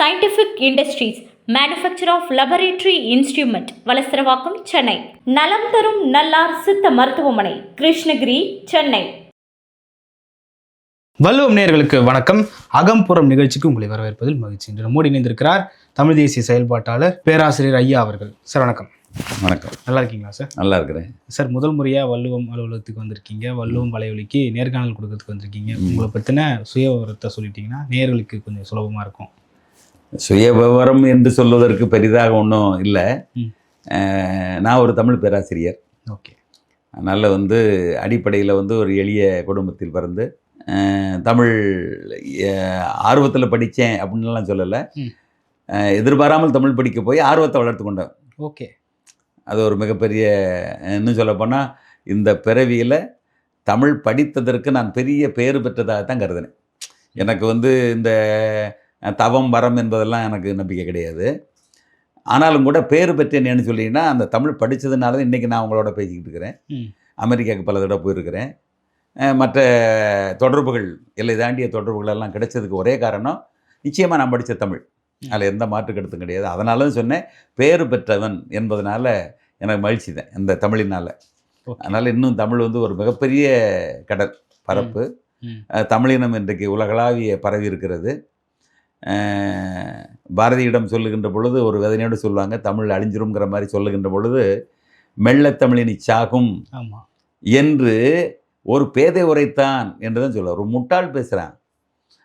Scientific industries manufacturer of laboratory instrument Valasaravakkam Chennai. நலம் தரும் நல்லார் சித்த மருத்துவமனை கிருஷ்ணகிரி சென்னை. வல்லுவம் நேயர்களுக்கு வணக்கம். அகம்புறம் நிகழ்ச்சிக்கு உங்களை வரவேற்பதில் மகிழ்ச்சி. இன்று நம்மோடு இணைந்திருக்கிறார் தமிழ் தேசிய செயல்பாட்டாளர் பேராசிரியர் ஐயா அவர்கள். சார் வணக்கம். வணக்கம். நல்லா இருக்கீங்களா சார்? நல்லா இருக்கிறேன். சார் முதல் முறையாக வள்ளுவம் அலுவலகத்துக்கு வந்திருக்கீங்க. வள்ளுவம் வலைவலிக்கு நேர்காணல் கொடுக்கறதுக்கு வந்திருக்கீங்க. உங்களை பற்றின சுய விவரத்தை சொல்லிட்டீங்கன்னா நேயர்களுக்கு கொஞ்சம் சுலபமாக இருக்கும். சுய விவரம் என்று சொல்வதற்கு பெரிதாக ஒன்றும் இல்லை. நான் ஒரு தமிழ் பேராசிரியர். ஓகே. அதனால் வந்து அடிப்படையில் வந்து ஒரு எளிய குடும்பத்தில் பிறந்து தமிழ் ஆர்வத்தில் படித்தேன் அப்படின்லாம் சொல்லலை. எதிர்பாராமல் தமிழ் படிக்க போய் ஆர்வத்தை வளர்த்து கொண்டேன். ஓகே. அது ஒரு மிகப்பெரிய இன்னும் சொல்லப்போனால் இந்த பிறவியில் தமிழ் படித்ததற்கு நான் பெரிய பேறு பெற்றதாக தான் கருதினேன். எனக்கு வந்து இந்த தவம் வரம் என்பதெல்லாம் எனக்கு நம்பிக்கை கிடையாது. ஆனாலும் கூட பேறு பெற்றேன்னு சொல்லிங்கன்னா அந்த தமிழ் படித்ததுனால தான் இன்றைக்கி நான் உங்களோட பேசிக்கிட்டு இருக்கிறேன். அமெரிக்காவுக்கு பல தடவை போயிருக்கிறேன். மற்ற தொடர்புகள் எல்லை தாண்டிய தொடர்புகள் எல்லாம் கிடைச்சதுக்கு ஒரே காரணம் நிச்சயமாக நான் படித்த தமிழ். அதில் எந்த மாற்று கருத்தும் கிடையாது. அதனால தான் சொன்னேன் பேறு பெற்றவன் என்பதனால எனக்கு மகிழ்ச்சி தான் இந்த தமிழினால். அதனால் இன்னும் தமிழ் வந்து ஒரு மிகப்பெரிய கடல் பரப்பு. தமிழினம் இன்றைக்கு உலகளாவிய பரவி இருக்கிறது. பாரதியிடம் சொல்லுகின்ற பொழுது ஒரு வேதனையோடு சொல்லுவாங்க தமிழ் அழிஞ்சிருங்கிற மாதிரி சொல்லுகின்ற பொழுது மெல்லத் தமிழினி சாகும் என்று ஒரு பேதை உரைத்தான் என்று தான் சொல்லுவார். ஒரு முட்டாள் பேசுகிறான்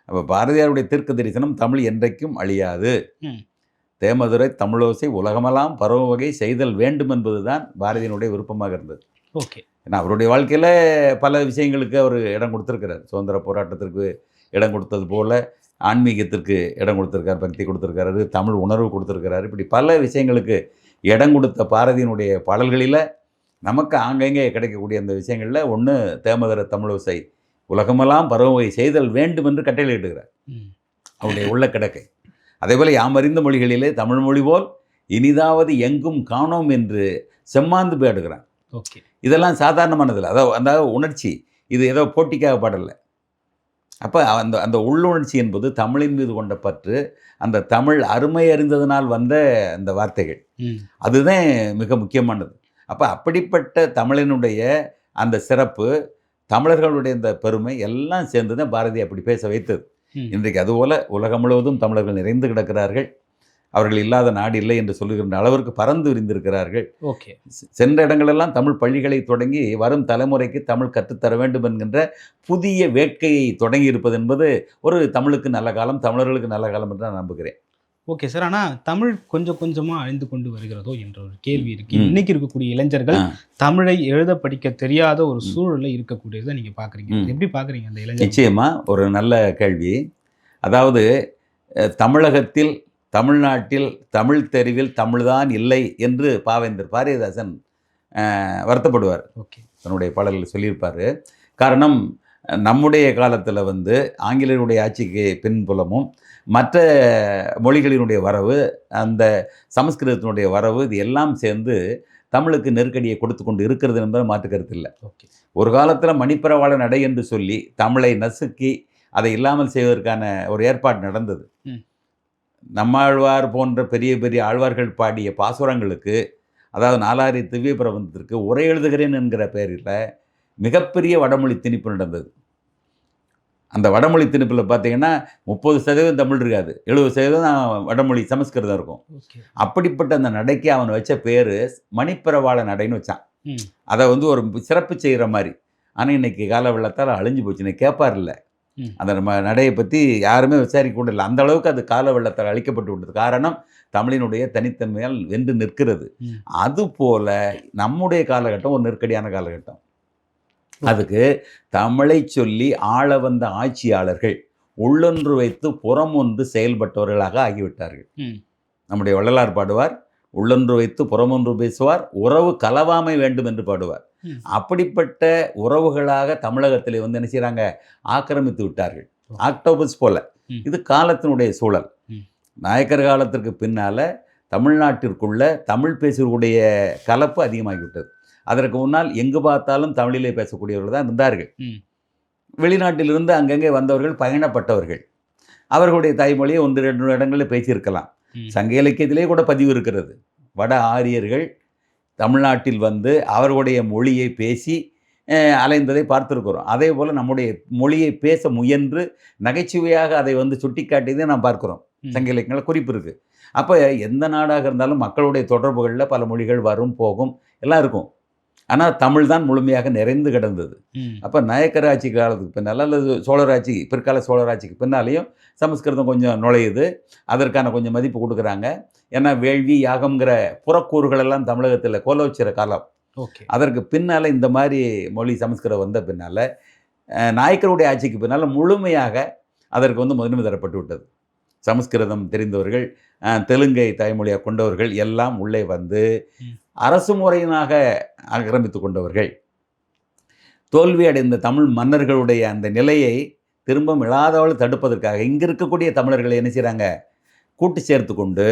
அப்போ பாரதியாருடைய தீர்க்க தரிசனம் தமிழ் என்றைக்கும் அழியாது. தேமதுரை தமிழோசை உலகமெல்லாம் பரவ வகை செய்தல் வேண்டும் என்பதுதான் பாரதியினுடைய விருப்பமாக இருந்தது. ஓகே. ஏன்னா அவருடைய வாழ்க்கையில் பல விஷயங்களுக்கு அவர் இடம் கொடுத்துருக்கிறார். சுதந்திர போராட்டத்திற்கு இடம் கொடுத்தது போல் ஆன்மீகத்திற்கு இடம் கொடுத்துருக்காரு பக்தி கொடுத்துருக்காரு தமிழ் உணர்வு கொடுத்துருக்கிறாரு. இப்படி பல விஷயங்களுக்கு இடம் கொடுத்த பாரதியினுடைய பாடல்களில் நமக்கு ஆங்கங்கே கிடைக்கக்கூடிய அந்த விஷயங்களில் ஒன்று தேமதர தமிழோசை உலகமெல்லாம் பரவகை செய்தல் வேண்டும் என்று கட்டளையிடுகிறார் அவருடைய உள்ள கிடக்கை அதேபோல் யாமறிந்த மொழிகளிலே தமிழ் மொழி போல் இனிதாவது எங்கும் காணோம் என்று செம்மாந்து போயிடுகிறான் ஓகே. இதெல்லாம் சாதாரணமானதில்லை. அதாவது அந்த உணர்ச்சி இது ஏதோ போட்டிக்காக பாடல அப்போ அந்த அந்த உள்ளுணர்ச்சி என்பது தமிழின் மீது கொண்ட பற்று. அந்த தமிழ் அருமை அறிந்ததனால் வந்த அந்த வார்த்தைகள். அதுதான் மிக முக்கியமானது. அப்போ அப்படிப்பட்ட தமிழனுடைய அந்த சிறப்பு தமிழர்களுடைய இந்த பெருமை எல்லாம் சேர்ந்து தான் பாரதி அப்படி பேச வைத்தது. இன்றைக்கு அதுபோல உலகம் முழுவதும் தமிழர்கள் நிறைந்து கிடக்கிறார்கள். அவர்கள் இல்லாத நாடு இல்லை என்று சொல்லுகின்ற அளவிற்கு பறந்து விரிந்திருக்கிறார்கள். ஓகே. சென்ற இடங்களெல்லாம் தமிழ் பள்ளிகளை தொடங்கி வரும் தலைமுறைக்கு தமிழ் கற்றுத்தர வேண்டும் என்கின்ற புதிய வேட்கையை தொடங்கி இருப்பது என்பது ஒரு தமிழுக்கு நல்ல காலம் தமிழர்களுக்கு நல்ல காலம் என்று நான் நம்புகிறேன். Okay sir. ஆனால் தமிழ் கொஞ்சம் கொஞ்சமாக அழிந்து கொண்டு வருகிறதோ என்ற ஒரு கேள்வி இருக்கு. இன்னைக்கு இருக்கக்கூடிய இளைஞர்கள். தமிழை எழுத படிக்க தெரியாத ஒரு சூழல்ல இருக்கக்கூடியதை நீங்க பாக்குறீங்க. ம். இது எப்படி பாக்குறீங்க அந்த இளைஞர் நிச்சயமா ஒரு நல்ல கேள்வி. அதாவது தமிழகத்தில் தமிழ்நாட்டில் தமிழ் தெருவில் தமிழ்தான் இல்லை என்று பாவேந்தர் பாரதிதாசன் வருத்தப்படுவார். ஓகே. தன்னுடைய பாடலில் சொல்லியிருப்பார். காரணம் நம்முடைய காலத்தில் வந்து ஆங்கிலேயருடைய ஆட்சிக்கு பின்புலமும் மற்ற மொழிகளினுடைய வரவு அந்த சமஸ்கிருதத்தினுடைய வரவு இது எல்லாம் சேர்ந்து தமிழுக்கு நெருக்கடியை கொடுத்து கொண்டு இருக்கிறது என்பது மாற்று கருத்து இல்லை. ஓகே. ஒரு காலத்தில் மணிப்பரவாள நடை என்று சொல்லி தமிழை நசுக்கி அதை இல்லாமல் செய்வதற்கான ஒரு ஏற்பாடு நடந்தது. நம்மாழ்வார் போன்ற பெரிய பெரிய ஆழ்வார்கள் பாடிய பாசுரங்களுக்கு அதாவது நாலாரி திவ்ய பிரபந்தத்திற்கு உரை எழுதுகிறேன் என்கிற பெயரில் மிகப்பெரிய வடமொழி திணிப்பு நடந்தது. அந்த வடமொழி திணிப்பில் பார்த்தீங்கன்னா முப்பது சதவீதம் தமிழ் இருக்காது. எழுபது சதவீதம் வடமொழி சமஸ்கிருதம் இருக்கும். அப்படிப்பட்ட அந்த நடைக்கு அவன் வச்ச பேர் மணிப்பிரவாள நடைன்னு வச்சான். அதை வந்து ஒரு சிறப்பு செய்கிற மாதிரி. ஆனால் இன்னைக்கு கால வெள்ளத்தால் அழிஞ்சு போச்சு. நீ கேட்பார் இல்லை. அந்த நம்ம நடையை பற்றி யாருமே விசாரிக்க கூட இல்லை அந்த அளவுக்கு அது கால வெள்ளத்தால் அழிக்கப்பட்டு விட்டது காரணம் தமிழினுடைய தனித்தன்மையால் வென்று நிற்கிறது. அதுபோல நம்முடைய காலகட்டம் ஒரு நெருக்கடியான காலகட்டம் அதுக்கு தமிழை சொல்லி ஆள வந்த ஆட்சியாளர்கள் உள்ளொன்று வைத்து புறம் ஒன்று செயல்பட்டவர்களாக ஆகிவிட்டார்கள். நம்முடைய வள்ளலார் பாடுவார் உள்ளொன்று வைத்து புறமொன்று பேசுவார் உறவு கலவாமை வேண்டும் என்று பாடுவார். அப்படிப்பட்ட உறவுகளாக தமிழகத்தில் வந்து என்ன செய்கிறாங்க ஆக்கிரமித்து விட்டார்கள். ஆக்டோபஸ் போல. இது காலத்தினுடைய சூழல். நாயக்கர் காலத்திற்கு பின்னால தமிழ்நாட்டிற்குள்ள தமிழ் பேசக்கூடிய கலப்பு அதிகமாகிவிட்டது. அதற்கு முன்னால் எங்கு பார்த்தாலும் தமிழிலே பேசக்கூடியவர்கள் தான் இருந்தார்கள். வெளிநாட்டிலிருந்து அங்கங்கே வந்தவர்கள் பயணப்பட்டவர்கள். அவர்களுடைய தாய்மொழியை ஒன்று ரெண்டு இடங்களில் பேசியிருக்கலாம். சங்க இலக்கியத்திலே கூட பதிவு இருக்கிறது. வட ஆரியர்கள் தமிழ்நாட்டில் வந்து அவர்களுடைய மொழியை பேசி அலைந்ததை பார்த்துருக்கிறோம். அதே போல் நம்முடைய மொழியை பேச முயன்று நகைச்சுவையாக அதை வந்து சுட்டிக்காட்டியதை நாம் பார்க்கிறோம். சங்க இலக்கியங்களில் குறிப்பு இருக்குது அப்போ எந்த நாடாக இருந்தாலும் மக்களுடைய தொடர்புகளில் பல மொழிகள் வரும் போகும் எல்லாம் இருக்கும். ஆனால் தமிழ் தான் முழுமையாக நிறைந்து கிடந்தது. அப்போ நாயக்கர் ஆட்சி காலத்துக்கு பின்னால் அல்லது சோழராட்சி பிற்கால சோழராட்சிக்கு பின்னாலேயும் சமஸ்கிருதம் கொஞ்சம் நுழையுது. அதற்கான கொஞ்சம் மதிப்பு கொடுக்குறாங்க. ஏன்னா வேள்வி யாகம்ங்கிற புறக்கூறுகள் எல்லாம் தமிழகத்தில் கோலோச்சிற காலம். ஓகே. அதற்கு பின்னால் இந்த மாதிரி மொழி சமஸ்கிருதம் வந்த பின்னால் நாயக்கருடைய ஆட்சிக்கு பின்னால் முழுமையாக அதற்கு வந்து முதன்மை தரப்பட்டு விட்டது. சமஸ்கிருதம் தெரிந்தவர்கள் தெலுங்கை தாய்மொழியாக கொண்டவர்கள் எல்லாம் உள்ளே வந்து. அரசு முறையினாக ஆக்கிரமித்து கொண்டவர்கள். தோல்வி அடைந்த தமிழ் மன்னர்களுடைய அந்த நிலையை திரும்ப இழாதவள் தடுப்பதற்காக இங்கே இருக்கக்கூடிய தமிழர்களை என்ன செய்கிறாங்க கூட்டு சேர்த்து கொண்டு.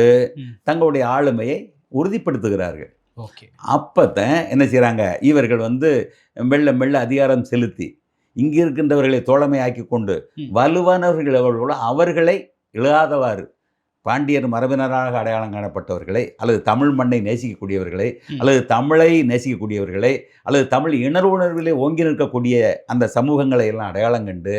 தங்களுடைய ஆளுமையை உறுதிப்படுத்துகிறார்கள் ஓகே அப்போத்தான் என்ன செய்கிறாங்க இவர்கள் வந்து மெல்ல மெல்ல அதிகாரம் செலுத்தி இங்கே இருக்கின்றவர்களை தோழமையாக்கி கொண்டு. வலுவானவர்கள் எவர்களோ அவர்களை இழாதவாறு பாண்டியர் மரபினராக அடையாளம் காணப்பட்டவர்களை அல்லது தமிழ் மண்ணை நேசிக்கக்கூடியவர்களை. அல்லது தமிழை நேசிக்கக்கூடியவர்களை அல்லது தமிழ் இணர்வுணர்விலே ஓங்கி நிற்கக்கூடிய அந்த சமூகங்களை எல்லாம் அடையாளம் கண்டு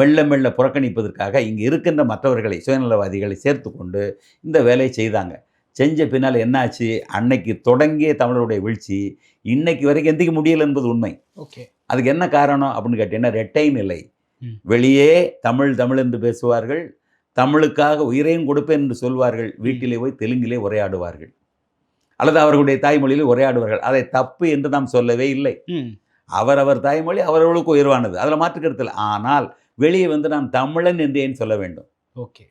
மெல்ல மெல்ல புறக்கணிப்பதற்காக இங்கே இருக்கின்ற மற்றவர்களை சுயநலவாதிகளை சேர்த்து கொண்டு இந்த வேலையை செய்தாங்க. செஞ்ச பின்னால் என்னாச்சு? அன்னைக்கு தொடங்கிய தமிழருடைய வீழ்ச்சி இன்னைக்கு வரைக்கும் எந்திக்க முடியல என்பது உண்மை. ஓகே. அதுக்கு என்ன காரணம் அப்படின்னு கேட்டீங்கன்னா ரெட்டை நிலை. வெளியே தமிழ் தமிழ் என்று பேசுவார்கள். தமிழுக்காக உயிரையும் கொடுப்பேன் என்று சொல்வார்கள். வீட்டிலே போய் தெலுங்கிலே உரையாடுவார்கள். அல்லது அவர்களுடைய தாய்மொழியில் உரையாடுவார்கள். அதை தப்பு என்று நாம் சொல்லவே இல்லை. அவரவர் தாய்மொழி அவரவர்களுக்கு உயர்வானது. அதில் மாற்றுக்கருத்தில் ஆனால் வெளியே வந்து நான் தமிழன் என்று ஏன் சொல்ல வேண்டும். ஓகே.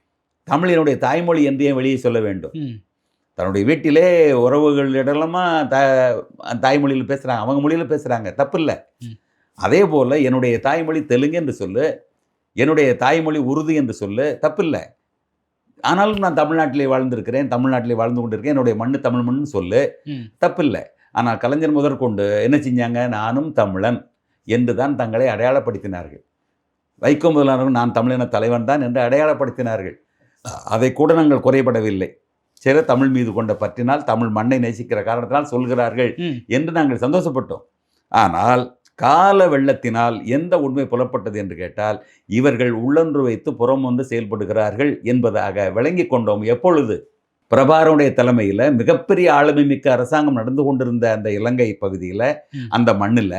தமிழினுடைய தாய்மொழி என்று ஏன் வெளியே சொல்ல வேண்டும்? தன்னுடைய வீட்டிலே உறவுகளிடலமா த தாய்மொழியில் பேசுகிறாங்க அவங்க மொழியில் பேசுகிறாங்க தப்பு இல்லை. அதே போல் என்னுடைய தாய்மொழி தெலுங்கு என்று சொல்லு என்னுடைய தாய்மொழி உருது என்று சொல்லு தப்பில்லை. ஆனாலும் நான் தமிழ்நாட்டிலே வாழ்ந்திருக்கிறேன் தமிழ்நாட்டிலே வாழ்ந்து கொண்டிருக்கேன் என்னுடைய மண்ணு தமிழ் மண்ணு சொல்லு தப்பில்லை. ஆனால் கலைஞர் முதற்கொண்டு என்ன செஞ்சாங்க? நானும் தமிழன் என்று தான் தங்களை அடையாளப்படுத்தினார்கள். வைகோ முதலானவர்கள் நான் தமிழின தலைவன் தான் என்று அடையாளப்படுத்தினார்கள். அதை கூட நாங்கள் குறைபடவில்லை. சில தமிழ் மீது கொண்ட பற்றினால் தமிழ் மண்ணை நேசிக்கிற காரணத்தினால் சொல்கிறார்கள் என்று நாங்கள் சந்தோஷப்பட்டோம். ஆனால் கால வெள்ளத்தினால் எந்த உண்மை புலப்பட்டது என்று கேட்டால் இவர்கள் உள்ளொன்று வைத்து புறம் வந்து செயல்படுகிறார்கள் என்பதாக விளங்கி கொண்டோம். எப்பொழுது? பிரபாரனுடைய தலைமையில் மிகப்பெரிய ஆளுமை மிக்க அரசாங்கம் நடந்து கொண்டிருந்த அந்த இலங்கை பகுதியில். அந்த மண்ணில்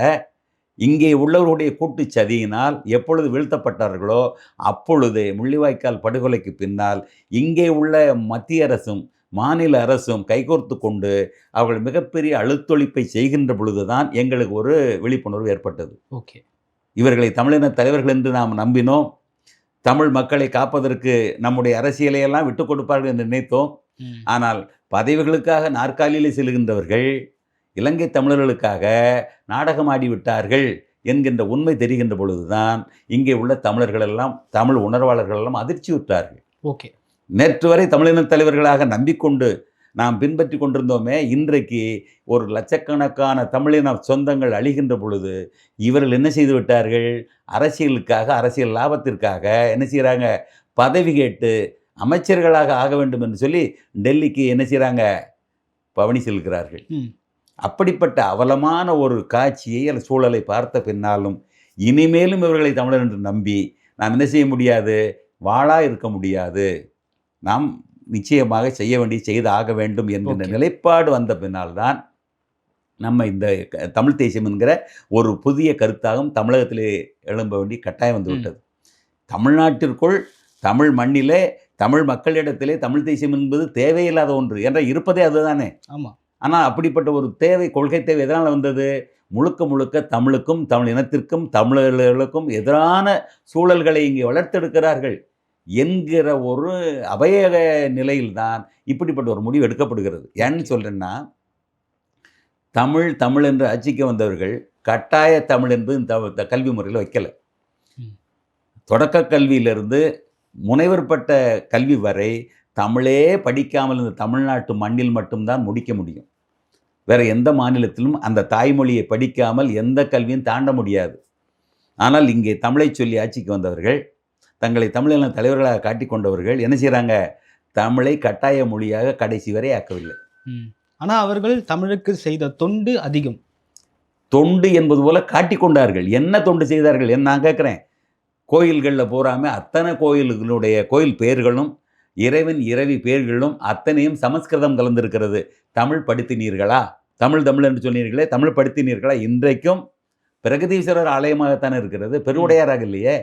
இங்கே உள்ளவர்களுடைய கூட்டுச் சதியினால் எப்பொழுது வீழ்த்தப்பட்டார்களோ அப்பொழுது முள்ளிவாய்க்கால் படுகொலைக்கு பின்னால் இங்கே உள்ள மத்திய அரசும் மாநில அரசும் கைகோர்த்து கொண்டு அவர்கள் மிகப்பெரிய அழுத்தொழிப்பை செய்கின்ற பொழுதுதான் எங்களுக்கு ஒரு விழிப்புணர்வு ஏற்பட்டது. ஓகே. இவர்களை தமிழின தலைவர்கள் என்று நாம் நம்பினோம். தமிழ் மக்களை காப்பதற்கு நம்முடைய அரசியலையெல்லாம் விட்டு கொடுப்பார்கள் என்று நினைத்தோம். ஆனால் பதவிகளுக்காக நாற்காலியில் செல்கின்றவர்கள் இலங்கை தமிழர்களுக்காக நாடகமாடி விட்டார்கள் என்கின்ற உண்மை தெரிகின்ற பொழுதுதான் இங்கே உள்ள தமிழர்கள் எல்லாம் தமிழ் உணர்வாளர்கள் எல்லாம் அதிர்ச்சி விட்டார்கள் ஓகே. நேற்று வரை தமிழின தலைவர்களாக நம்பிக்கொண்டு நாம் பின்பற்றி கொண்டிருந்தோமே இன்றைக்கு ஒரு லட்சக்கணக்கான தமிழின சொந்தங்கள் அழிகின்ற பொழுது இவர்கள் என்ன செய்து விட்டார்கள்? அரசியலுக்காக அரசியல் லாபத்திற்காக என்ன செய்கிறாங்க பதவி கேட்டு அமைச்சர்களாக ஆக வேண்டும் என்று சொல்லி டெல்லிக்கு என்ன செய்கிறாங்க பவனி செல்கிறார்கள். அப்படிப்பட்ட அவலமான ஒரு காட்சியை அல்லது சூழலை பார்த்த பின்னாலும் இனிமேலும் இவர்களை தமிழர் என்று நம்பி நாம் என்ன செய்ய முடியாது? வாழா இருக்க முடியாது. நாம் நிச்சயமாக செய்ய வேண்டிய செய்து ஆக வேண்டும் என்கின்ற. நிலைப்பாடு வந்த பின்னால்தான் நம்ம இந்த தமிழ் தேசியம் என்கிற ஒரு புதிய கருத்தாகவும் தமிழகத்திலே எழும்ப வேண்டிய கட்டாயம் வந்து ம். விட்டது. தமிழ்நாட்டிற்குள் தமிழ் மண்ணிலே தமிழ் மக்களிடத்திலே தமிழ் தேசியம் என்பது தேவையில்லாத ஒன்று. என்ற இருப்பதே அதுதானே. ஆமாம் ஆனால் அப்படிப்பட்ட ஒரு தேவை கொள்கை தேவை எதனால் வந்தது? முழுக்க முழுக்க தமிழுக்கும் தமிழ் இனத்திற்கும் தமிழர்களுக்கும் எதிரான சூழல்களை இங்கே வளர்த்தெடுக்கிறார்கள் என்கிற ஒரு அபய நிலையில்தான் இப்படிப்பட்ட ஒரு முடிவு எடுக்கப்படுகிறது. ஏன்னு சொல்கிறேன்னா தமிழ் தமிழ் என்று ஆட்சிக்கு வந்தவர்கள் கட்டாய தமிழ் என்பது இந்த கல்வி முறையில் வைக்கல. தொடக்க கல்வியிலிருந்து முனைவர் பட்ட கல்வி வரை தமிழே படிக்காமல் இந்த தமிழ்நாட்டு மண்ணில் மட்டும்தான் முடிக்க முடியும். வேற எந்த மாநிலத்திலும் அந்த தாய்மொழியை படிக்காமல் எந்த கல்வியும் தாண்ட முடியாது. ஆனால் இங்கே தமிழை சொல்லி ஆட்சிக்கு வந்தவர்கள் தங்களை தமிழின தலைவர்களாக காட்டிக் கொண்டவர்கள் என்ன செய்கிறாங்க தமிழை கட்டாய மொழியாக கடைசி வரை ஆக்கவில்லை. ம். ஆனா அவர்கள் தமிழுக்கு செய்த தொண்டு அதிகம். தொண்டு என்பது போல காட்டிக் கொண்டார்கள். என்ன தொண்டு செய்தார்கள்? என்ன நான் கேட்குறேன். கோயில்களில் போறாம அத்தனை கோயில்களுடைய கோயில் பெயர்களும் இறைவன் இறைவி பேர்களும் அத்தனையும் சமஸ்கிருதம் கலந்திருக்கிறது. தமிழ் படித்தினீர்களா? தமிழ் தமிழ் என்று சொன்னீர்களே தமிழ் படித்தினீர்களா? இன்றைக்கும் பிரகதீஸ்வரர் ஆலயமாகத்தானே இருக்கிறது. பெருவுடையாராக இல்லையே?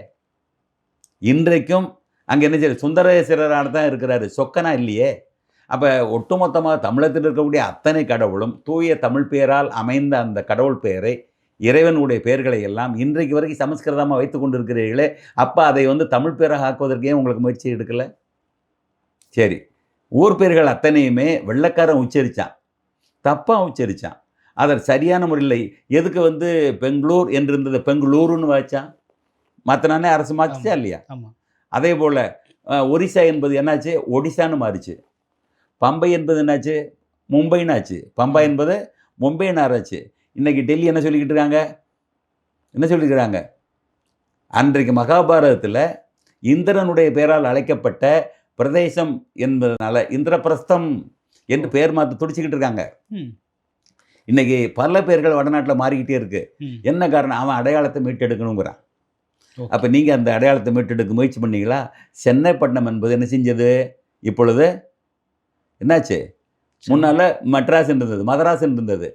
இன்றைக்கும் அங்கே என்ன செய்ய சுந்தரேஸ்வரராக தான் இருக்கிறாரு. சொக்கனா இல்லையே? அப்போ ஒட்டுமொத்தமாக தமிழகத்தில் இருக்கக்கூடிய அத்தனை கடவுளும் தூய தமிழ் பெயரால் அமைந்த அந்த கடவுள் பெயரை இறைவனுடைய பெயர்களை எல்லாம் இன்றைக்கு வரைக்கும் சமஸ்கிருதமாக வைத்து கொண்டு இருக்கிறீர்களே அப்போ அதை வந்து தமிழ் பெயராக ஆக்குவதற்கே உங்களுக்கு முயற்சி எடுக்கலை? சரி. ஊர் பெயர்கள் அத்தனையுமே வெள்ளைக்காரன் உச்சரித்தான் தப்பாக உச்சரித்தான் அதை சரியான முறையில் எதுக்கு வந்து பெங்களூர் என்று இருந்தது பெங்களூருன்னு வாச்சான் மற்றனானே அரசு மாற்றிச்சா இல்லையா? அதே போல் ஒரிசா என்பது என்னாச்சு? ஒடிசான்னு மாறிச்சு. பம்பை என்பது என்னாச்சு? மும்பைன்னு ஆச்சு. பம்பா என்பது மும்பைன்னு ஆறாச்சு இன்னைக்கு டெல்லி என்ன சொல்லிக்கிட்டு இருக்காங்க? என்ன சொல்லியிருக்கிறாங்க அன்றைக்கு மகாபாரதத்தில் இந்திரனுடைய பெயரால் அழைக்கப்பட்ட பிரதேசம் என்பதனால இந்திரபிரஸ்தம் என்று பெயர் மாற்ற துடிச்சிக்கிட்டு இருக்காங்க. இன்னைக்கு பல பேர்கள் வடநாட்டில் மாறிக்கிட்டே இருக்கு. என்ன காரணம்? அவன் அடையாளத்தை மீட்டெடுக்கணுங்கிறான். அப்போ நீங்கள் அந்த அடையாளத்தை மீட்டெடுக்க முயற்சி பண்ணீங்களா? சென்னைப்பட்டினம் என்பது என்ன செஞ்சது? இப்பொழுது என்னாச்சு? முன்னால் மெட்ராஸ் இருந்தது மதராஸ் இருந்தது.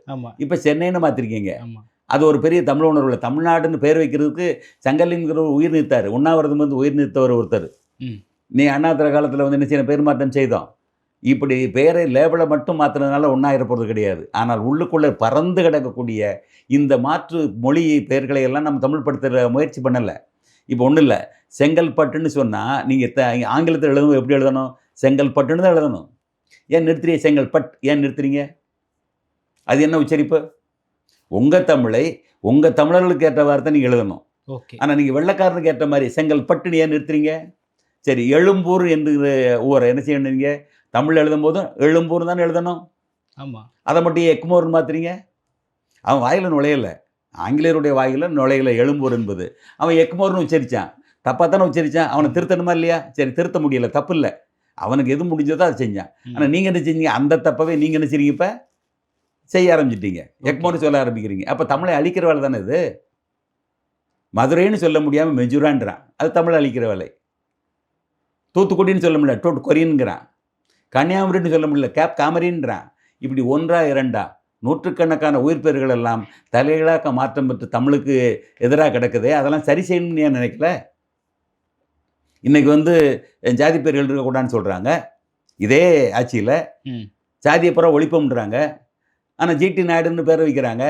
இப்போ சென்னைன்னு மாற்றிருக்கீங்க ஆமா. அது ஒரு பெரிய தமிழ் உணர்வுல தமிழ்நாடுன்னு பேர் வைக்கிறதுக்கு சங்கலிங்கிறவர் உயிர் நீத்தார். உண்ணாவிரதம் வந்து உயிர் நீத்தவர் ஒருத்தர். நீ அண்ணாத்திர காலத்தில் வந்து என்ன செய்யணும் பேர் மாற்றம் செய்தோம். இப்படி பேரை லேபிளை மட்டும் மாற்றுறதுனால ஒன்றாயிர போகிறது கிடையாது. ஆனால் உள்ளுக்குள்ளே பறந்து கிடக்கக்கூடிய இந்த மாற்று மொழி பெயர்களை எல்லாம் நம்ம தமிழ் படுத்துகிற முயற்சி பண்ணலை. இப்போ ஒன்றும் இல்லை. செங்கல்பட்டுன்னு சொன்னால் நீங்கள் ஆங்கிலத்தில் எழுதும் எப்படி எழுதணும்? செங்கல்பட்டுன்னு தான் எழுதணும். ஏன் நிறுத்துறீங்க செங்கல்பட் ஏன் நிறுத்துறீங்க? அது என்ன உச்சரிப்பு? உங்கள் தமிழை உங்கள் தமிழர்களுக்கு ஏற்ற வார்த்தை நீங்கள் எழுதணும். ஓகே. ஆனால் நீங்கள் வெள்ளைக்காரனுக்கு ஏற்ற மாதிரி செங்கல்பட்டுன்னு ஏன் நிறுத்துறீங்க? சரி எழும்பூர் என்கிற ஊரை என்ன செய்யணும் நீங்கள் தமிழ் எழுதும் போதும் எழும்பூர் தானே எழுதணும்? ஆமா. அதை மட்டும் எக்மோர்னு மாத்துறீங்க? அவன் வாயில் நுழையல. ஆங்கிலேயருடைய வாயில் நுழையல எழும்பூர் என்பது. அவன் எக்மோர்னு உச்சரித்தான் தப்பாக தானே உச்சரித்தான் அவனை திருத்தணுமா இல்லையா? சரி திருத்த முடியல தப்பு இல்லை. அவனுக்கு எது முடிஞ்சதோ அதை செஞ்சான். ஆனால் நீங்கள் என்ன செஞ்சீங்க? அந்த தப்பவே நீங்கள் என்ன செய்றீங்க இப்போ? செய்ய ஆரம்பிச்சிட்டீங்க. எக்மோர்னு சொல்ல ஆரம்பிக்கிறீங்க. அப்போ தமிழை அழிக்கிற வேலை தானே இது? மதுரைன்னு சொல்ல முடியாமல் மெஜுரான்றான். அது தமிழை அழிக்கிற வேலை. தூத்துக்குடின்னு சொல்ல முடியல டோட் கொரியன்கிறான் கன்னியாகுமரின்னு சொல்ல முடியல கேப் காமரின்றான். இப்படி ஒன்றா இரண்டா நூற்றுக்கணக்கான உயிர் பெயர்கள் எல்லாம் தலைகளாக மாற்றம் பெற்று தமிழுக்கு எதிராக கிடக்குதே அதெல்லாம் சரி செய்யணும்னு ஏன் நினைக்கல? இன்னைக்கு வந்து ஜாதி பெயர்கள் இருக்கக்கூடாதுன்னு சொல்கிறாங்க இதே ஆட்சியில். ஜாதியை புறம் ஒழிப்போம்ன்றாங்க. ஆனால் ஜிடி நாயுடுன்னு பேர் வைக்கிறாங்க.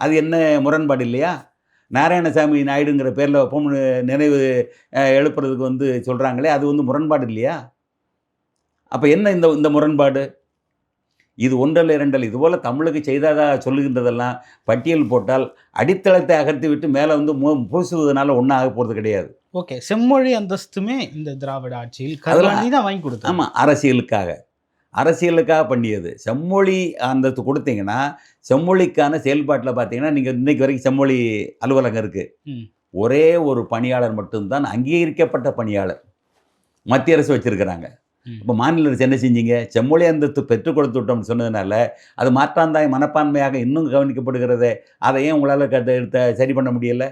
அது என்ன முரண்பாடு இல்லையா? நாராயணசாமி நாயுடுங்கிற பேரில் வைப்போம்னு நினைவு எழுப்புறதுக்கு வந்து சொல்கிறாங்களே அது வந்து முரண்பாடு இல்லையா? அப்போ என்ன இந்த இந்த முரண்பாடு? இது ஒன்றல்ல இரண்டல் இதுபோல் தமிழுக்கு செய்ததாக சொல்லுகின்றதெல்லாம் பட்டியல் போட்டால் அடித்தளத்தை அகர்த்தி விட்டு மேலே வந்து மு பூசுவதனால ஒன்றும் ஆக போகிறது கிடையாது. ஓகே செம்மொழி அந்தஸ்துமே இந்த திராவிட ஆட்சியில் கருணாநிதி தான் வாங்கி கொடுத்தாங்க ஆமாம் அரசியலுக்காக. அரசியலுக்காக பண்ணியது. செம்மொழி அந்தஸ்து கொடுத்தீங்கன்னா செம்மொழிக்கான செயல்பாட்டில் பார்த்தீங்கன்னா நீங்கள் இன்னைக்கு வரைக்கும் செம்மொழி அலுவலகம் இருக்குது. ஒரே ஒரு பணியாளர் மட்டும்தான் அங்கீகரிக்கப்பட்ட பணியாளர் மத்திய அரசு வச்சுருக்கிறாங்க. இப்போ மாநில அரசு என்ன செஞ்சீங்க? செம்மொழி அந்தஸ்து பெற்றுக் கொடுத்து விட்டோம்னு சொன்னதுனால அது மாற்றாந்தாய் மனப்பான்மையாக இன்னும் கவனிக்கப்படுகிறதே அதை ஏன் உங்களால் கட்ட எடுத்த சரி பண்ண முடியல?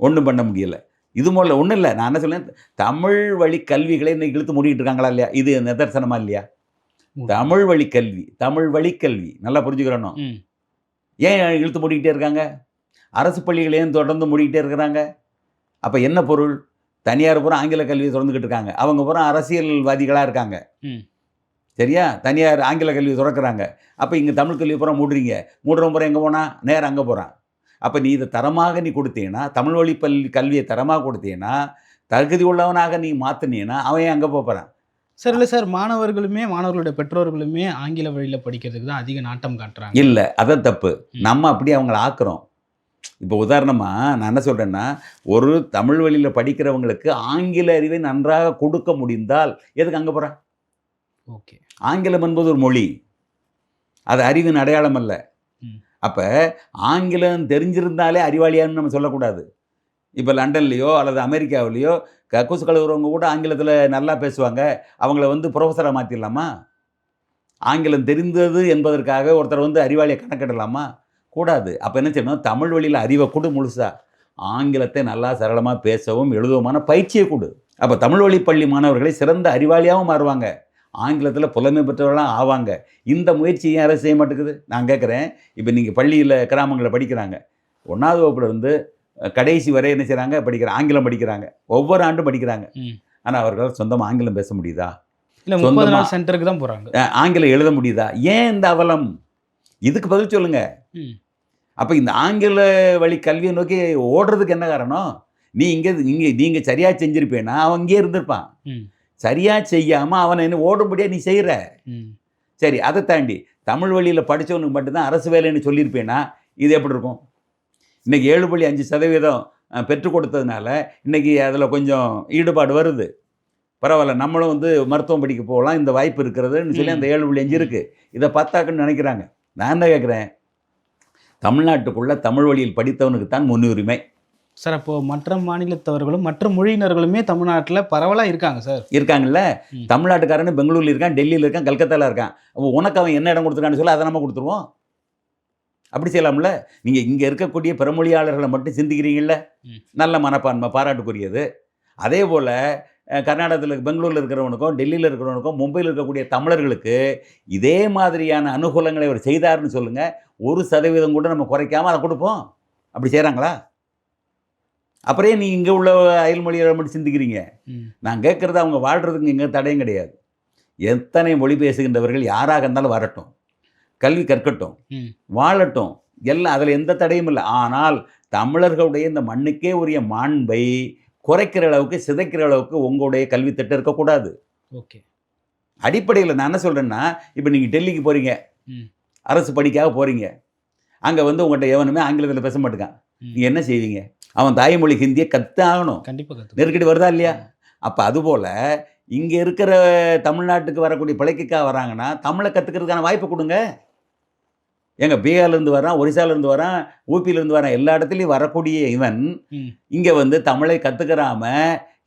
ஒன்றும் பண்ண முடியல. இது மூலம் ஒன்றும் இல்லை. நான் என்ன சொல்லேன் தமிழ் வழி கல்விகளை இன்னைக்கு இழுத்து மூடிட்டு இருக்காங்களா இல்லையா? இது நிதர்சனமா இல்லையா? தமிழ் வழி கல்வி தமிழ் வழி கல்வி. நல்லா புரிஞ்சுக்கிறணும் ம். ஏன் இழுத்து மூடிக்கிட்டே இருக்காங்க? அரசு பள்ளிகளை ஏன் தொடர்ந்து மூடிக்கிட்டே இருக்கிறாங்க. அப்போ என்ன பொருள்? தனியார் பூரா ஆங்கில கல்வியை திறந்துக்கிட்டு இருக்காங்க. அவங்க பூரா அரசியல்வாதிகளாக இருக்காங்க. சரியா? தனியார் ஆங்கில கல்வி திறக்கிறாங்க. அப்போ இங்கே தமிழ் கல்வி பூரா மூடுறீங்க. மூடுற பூரா எங்கே போனால் நேரம் அங்கே போகிறான் அப்போ நீ இதை தரமாக நீ கொடுத்தீங்கன்னா தமிழ் வழி பள்ளி கல்வியை தரமாக கொடுத்தீங்கன்னா தகுதி உள்ளவனாக நீ மாற்றினீங்கன்னா அவன் அங்கே போகிறான் சார் இல்லை சார் மாணவர்களுமே மாணவர்களுடைய பெற்றோர்களுமே ஆங்கில வழியில் படிக்கிறதுக்கு தான் அதிக நாட்டம் காட்டுறாங்க. இல்லை அதான் தப்பு. நம்ம அப்படியே அவங்கள ஆக்குறோம். இப்போ உதாரணமாக நான் என்ன சொல்கிறேன்னா ஒரு தமிழ் வழியில் படிக்கிறவங்களுக்கு ஆங்கில அறிவை நன்றாக கொடுக்க முடிந்தால் எதுக்கு அங்கே போகிறான் ஓகே. ஆங்கிலம் என்பது ஒரு மொழி. அது அறிவின் அடையாளம் அல்ல. அப்போ ஆங்கிலம் தெரிஞ்சிருந்தாலே அறிவாளியான்னு நம்ம சொல்லக்கூடாது. இப்போ லண்டன்லேயோ அல்லது அமெரிக்காவிலேயோ கக்கூசு கழுவுறவங்க கூட ஆங்கிலத்தில் நல்லா பேசுவாங்க. அவங்கள வந்து ப்ரொஃபஸராக மாற்றிடலாமா ஆங்கிலம் தெரிந்தது என்பதற்காக ஒருத்தர் வந்து அறிவாளியை கணக்கிடலாமா? கூடாது. அப்போ என்ன செய்யணும்? தமிழ் வழியில் அறிவை கொடு முழுசாக ஆங்கிலத்தை நல்லா சரளமாக பேசவும் எழுதவுமான பயிற்சியை கொடு. அப்போ தமிழ் வழி பள்ளி மாணவர்களை சிறந்த அறிவாளியாகவும் மாறுவாங்க. ஆங்கிலத்தில் புலமை பெற்றவர்களாம் ஆவாங்க. இந்த முயற்சி ஏன் அரசு செய்ய மாட்டேங்குது? நான் கேட்குறேன் இப்போ நீங்கள் பள்ளியில் கிராமங்களில் படிக்கிறாங்க. ஒன்றாவது வகுப்புல இருந்து அஹ், கடைசி வரை என்ன செய்கிறாங்க படிக்கிறாங்க ஆங்கிலம் படிக்கிறாங்க. ஒவ்வொரு ஆண்டும் படிக்கிறாங்க. ஆனால் அவர்களால் சொந்தமாக ஆங்கிலம் பேச முடியுதா? இல்லை முப்பது நாள் சென்டருக்கு தான் போகிறாங்க ஆங்கிலம் எழுத முடியுதா? ஏன் இந்த அவலம்? இதுக்கு பதில் சொல்லுங்க. அப்போ இந்த ஆங்கில வழி கல்வியை நோக்கி ஓடுறதுக்கு என்ன காரணம்? நீ இங்கே இங்கே நீங்கள் சரியாக செஞ்சிருப்பேன்னா அவன் இங்கே இருந்திருப்பான். சரியாக செய்யாமல் அவனை என்ன ஓடும்படியாக நீ செய்கிற சரி அதை தாண்டி தமிழ் வழியில் படித்தவனுக்கு மட்டும்தான் அரசு வேலைன்னு சொல்லியிருப்பேனா? இது எப்படி இருக்கும்? இன்றைக்கி ஏழு புள்ளி அஞ்சு சதவீதம் அஹ், பெற்றுக் கொடுத்ததுனால இன்றைக்கி அதில் கொஞ்சம் ஈடுபாடு வருது. பரவாயில்ல நம்மளும் வந்து மருத்துவம் படிக்க போகலாம் இந்த வாய்ப்பு இருக்கிறதுன்னு சொல்லி அந்த ஏழு புள்ளி அஞ்சு இருக்குது இதை பத்தாக்குன்னு நினைக்கிறாங்க. நான் என்ன கேட்குறேன் தமிழ்நாட்டுக்குள்ளே தமிழ் வழியில் படித்தவனுக்கு தான் முன்னுரிமை. சார் அப்போ மற்ற மாநிலத்தவர்களும் மற்ற மொழியினர்களுமே தமிழ்நாட்டில் பரவலாக இருக்காங்க சார்? இருக்காங்கல்ல. தமிழ்நாட்டுக்காரன் பெங்களூர்ல இருக்கான் டெல்லியில் இருக்கான் கல்கத்தாவில் இருக்கான். அப்போ உனக்கு அவன் என்ன இடம் கொடுத்துருக்கான்னு சொல்லி அதை நம்ம கொடுத்துருவோம். அப்படி செய்யலாம்ல. நீங்கள் இங்கே இருக்கக்கூடிய பிறமொழியாளர்களை மட்டும் சிந்திக்கிறீங்கல்ல. நல்ல மனப்பான்மை பாராட்டுக்குரியது. அதே போல் கர்நாடகத்தில் பெங்களூரில் இருக்கிறவனுக்கும் டெல்லியில் இருக்கிறவனுக்கும் மும்பையில் இருக்கக்கூடிய தமிழர்களுக்கு இதே மாதிரியான அனுகூலங்களை அவர் செய்தார்னு சொல்லுங்கள் ஒரு சதவீதம் கூட நம்ம குறைக்காம அதை கொடுப்போம். அப்படி செய்கிறாங்களா அப்புறம் ஏன் நீ இங்கே உள்ள அயல் மொழியை மட்டும் சிந்திக்கிறீங்க. நான் கேட்குறது அவங்க வாழ்கிறதுக்கு எங்கே தடையும் கிடையாது. எத்தனை மொழி பேசுகின்றவர்கள் யாராக இருந்தாலும் வரட்டும். கல்வி கற்கட்டும். வாழட்டும். எல்லாம் அதில் எந்த தடையும் இல்லை. ஆனால் தமிழர்களுடைய இந்த மண்ணுக்கே உரிய மாண்பை குறைக்கிற அளவுக்கு சிதைக்கிற அளவுக்கு உங்களுடைய கல்வி திட்டம் இருக்கக்கூடாது. ஓகே. அடிப்படையில் நான் என்ன சொல்கிறேன்னா இப்போ நீங்கள் டெல்லிக்கு போகிறீங்க. அரசு படிக்காக போகிறீங்க அங்கே வந்து உங்கள்கிட்ட எவனுமே ஆங்கிலத்தில் பேச மாட்டேங்கான் ம். நீங்கள் என்ன செய்வீங்க? அவன் தாய்மொழி ஹிந்தியை கற்று ஆகணும். கண்டிப்பாக நெருக்கடி வருதா இல்லையா? அப்போ அதுபோல் இங்கே இருக்கிற தமிழ்நாட்டுக்கு வரக்கூடிய பிழைக்குக்காக வராங்கன்னா தமிழை கற்றுக்கிறதுக்கான வாய்ப்பு கொடுங்க. எங்க பீகார்லேருந்து வரான் ஒரிசாலேருந்து வரான் ஊபியிலேருந்து வரான் எல்லா இடத்துலையும் வரக்கூடிய இவன் இங்கே வந்து தமிழை கற்றுக்கிறாம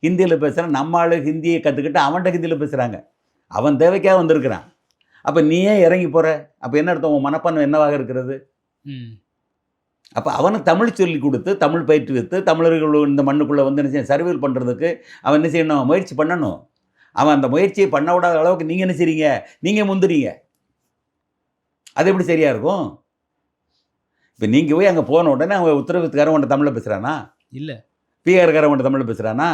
ஹிந்தியில் பேசுகிறான் நம்ம ஆளு ஹிந்தியை கற்றுக்கிட்டு அவன்கிட்ட ஹிந்தியில் பேசுகிறாங்க அவன் தேவைக்காக வந்திருக்கிறான். அப்போ நீ ஏன் இறங்கி போகிற அப்போ என்ன அர்த்தம்? உன் மனப்பான்மை என்னவாக இருக்கிறது? அப்போ அவனுக்கு தமிழ் சொல்லி கொடுத்து தமிழ் பயிற்றுவித்து தமிழர்கள் இந்த மண்ணுக்குள்ளே வந்து என்ன செய்ய சர்வீல் பண்ணுறதுக்கு அவன் என்ன செய்யணும் முயற்சி பண்ணணும். அவன் அந்த முயற்சியை பண்ண விடாத அளவுக்கு நீங்கள் என்ன செய்றீங்க? நீங்கள் முந்துறீங்க. அது எப்படி சரியாக இருக்கும்? இப்போ நீங்கள் போய் அங்கே போன உடனே அவன் உத்தரவித்துக்காரன் உன்ட்ட தமிழில் பேசுகிறானா இல்லை. பீகார்காரன் உன்ட்ட தமிழில் பேசுகிறானா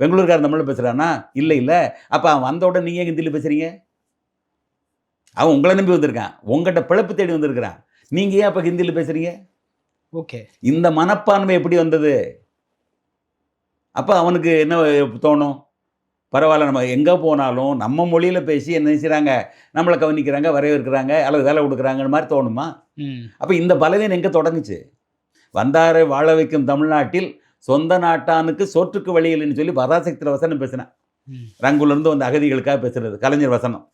பெங்களூர்காரன் தமிழில் பேசுகிறானா இல்லை இல்லை. அப்போ அவன் வந்த உடனே நீங்கள் ஹிந்தியில் பேசுகிறீங்க அவன் உங்களை நம்பி வந்திருக்கான். உங்கள்கிட்ட பிழப்பு தேடி வந்திருக்கிறான். நீங்கள் ஏன் அப்போ ஹிந்தியில் பேசுகிறீங்க ஓகே இந்த மனப்பான்மை எப்படி வந்தது? அப்போ அவனுக்கு என்ன தோணும்? பரவாயில்ல நம்ம எங்கே போனாலும் நம்ம மொழியில் பேசி என்ன செய்கிறாங்க நம்மளை கவனிக்கிறாங்க வரவேற்கிறாங்க அல்லது வேலை கொடுக்குறாங்கன்னு மாதிரி தோணுமா? அப்போ இந்த பலவீனம் எங்கே தொடங்குச்சு? வந்தாரை வாழ வைக்கும் தமிழ்நாட்டில் சொந்த நாட்டானுக்கு சோற்றுக்கு வழியில்னு சொல்லி பராசக்தியில் வசனம் பேசினேன். ரங்குலேருந்து வந்த அகதிகளுக்காக பேசுறது கலைஞர் வசனம்.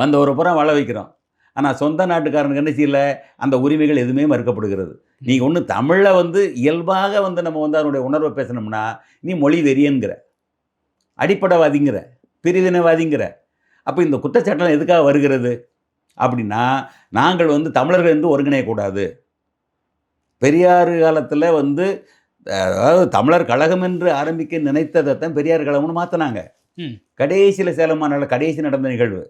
வந்த ஒரு புறம் வாழ வைக்கிறோம். ஆனால் சொந்த நாட்டுக்காரனுக்கு என்ன செய்யல? அந்த உரிமைகள் எதுவுமே மறுக்கப்படுகிறது. நீங்கள் ஒன்று தமிழை வந்து இயல்பாக வந்து நம்ம வந்து அதனுடைய உணர்வை பேசணும்னா நீ மொழி வெறியன்கிற அடிப்படைவாதிங்கிற பிரிவினைவாதிங்கிற. அப்போ இந்த குற்றச்சாட்டம் எதுக்காக வருகிறது? அப்படின்னா நாங்கள் வந்து தமிழர்கள் வந்து ஒருங்கிணையக்கூடாது. பெரியார் காலத்தில் வந்து அதாவது தமிழர் கழகம் என்று ஆரம்பிக்க நினைத்ததை தான் பெரியார் கழகம்னு மாற்றினாங்க. கடைசியில் சேலம் மாநாட்டில் கடைசி நடந்த நிகழ்வு.